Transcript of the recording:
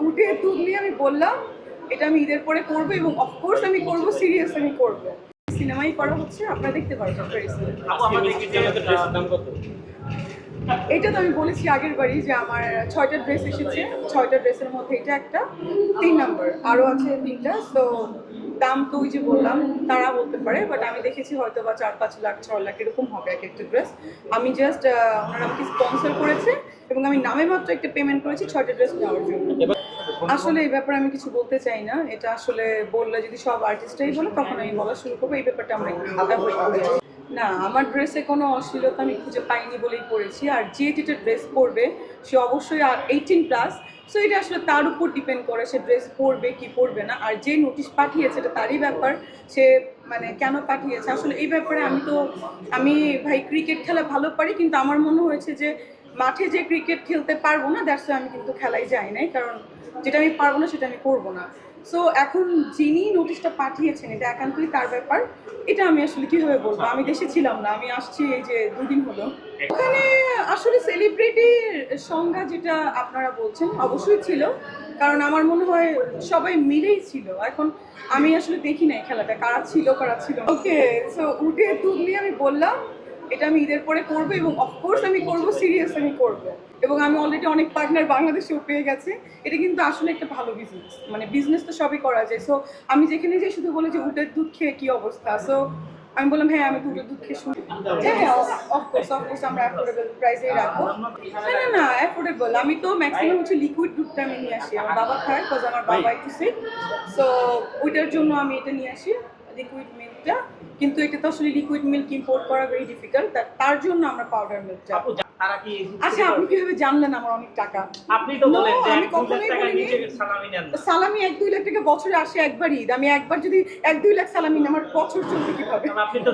উঠে দুধ নিয়ে আমি বললাম এটা আমি ঈদের পরে করব এবং অফকোর্স আমি করব সিরিয়াস আমি করব। সিনেমাই করা হচ্ছে আপনারা দেখতে পারবেন এটা তো আমি বলেছি আগের বারই যে আমার ছয়টা ড্রেস এসেছে। ছয়টা ড্রেসের মধ্যে এটা একটা, তিন নাম্বার। আরও আছে তিনটা তো দাম তো ওই যে বললাম, তারা বলতে পারে বাট আমি দেখেছি হয়তো বা চার পাঁচ লাখ, ছ লাখ এরকম হবে এক একটা ড্রেস। আমি জাস্ট ওনারা আমাকে স্পন্সর করেছে এবং আমি নামে মাত্র একটা পেমেন্ট করেছি ছয়টা ড্রেস নেওয়ার জন্য। আসলে এই ব্যাপারে আমি কিছু বলতে চাই না, এটা আসলে বললে যদি সব আর্টিস্টরাই বলে, তখন আমি বলা শুরু করব, এই ব্যাপারটা আমরা। না, আমার ড্রেসে কোনো অশ্লীলতা আমি খুঁজে পাইনি বলেই পড়েছি। আর যে যেটা ড্রেস পরবে, সে অবশ্যই এইটিন প্লাস সো এটা আসলে তার উপর ডিপেন্ড করে সে ড্রেস পরবে কি পরবে না। আর যে নোটিশ পাঠিয়েছে, এটা তারই ব্যাপার। সে মানে কেন পাঠিয়েছে? আসলে এই ব্যাপারে আমি তো, আমি ভাই ক্রিকেট খেলা ভালো পারি, কিন্তু আমার মনে হয়েছে যে মাঠে যে ক্রিকেট খেলতে পারব না দ্যাটস আমি কিন্তু খেলাই যাই নাই। কারণ যেটা আমি পারব না, সেটা আমি করব না। সো এখন যিনি নোটিশটা পাঠিয়েছেন, এটা একান্তই তার ব্যাপার, এটা আমি আসলে কীভাবে বলব? আমি দেশে ছিলাম না, আমি আসছি এই যে দুদিন হলো। ওখানে আসলে সেলিব্রিটির সংজ্ঞা যেটা আপনারা বলছেন, অবশ্যই ছিল। কারণ আমার মনে হয় সবাই মিলেই ছিল। এখন আমি আসলে দেখি নাই খেলাটা, কারা ছিল কারা ছিল ওকে সো উঠে নিয়ে আমি বললাম এটা আমি ঈদের পরে করব এবং অফকোর্স আমি করব সিরিয়াস আমি করব। এবং আমি অলরেডি অনেক পার্টনার বাংলাদেশেও পেয়ে গেছে। এটা কিন্তু আসলে একটা ভালো বিজনেস মানে বিজনেস তো সবই করা যায়। সো আমি যেখানে যে শুধু বলে যে উটের দুধ খেয়ে কি অবস্থা? সো আমি বললাম হ্যাঁ আমি দুধের দুধ খেয়ে শুনি। হ্যাঁ অফকোর্স অফকোর্স আমরা অ্যাফোর্ডেবল প্রাইসেই রাখব। না না না অ্যাফোর্ডেবল আমি তো ম্যাক্সিমাম হচ্ছে লিকুইড দুধটা আমি নিয়ে আসি। আমার বাবা খায় বিকজ আমার বাবা একটু সিক সো ওইটার জন্য আমি এটা নিয়ে আসি। লিকুইড মিল্কটা কিন্তু এটা তো আসলে লিকুইড মিল্ক ইম্পোর্ট করা ভেরি ডিফিকাল্ট তার জন্য আমরা পাউডার মিল্কটা আপু তারা কি আচ্ছা আপনি কীভাবে জানলেন আমার অনেক টাকা আপনি তো বলেন যে আমি কখনোই। সালামি নেন না। সালামি এক দুই লাখ টাকা বছরে আসে একবারই আমি একবার যদি এক দুই লাখ সালামি আমার বছর চলবে কীভাবে হবে আপনি তো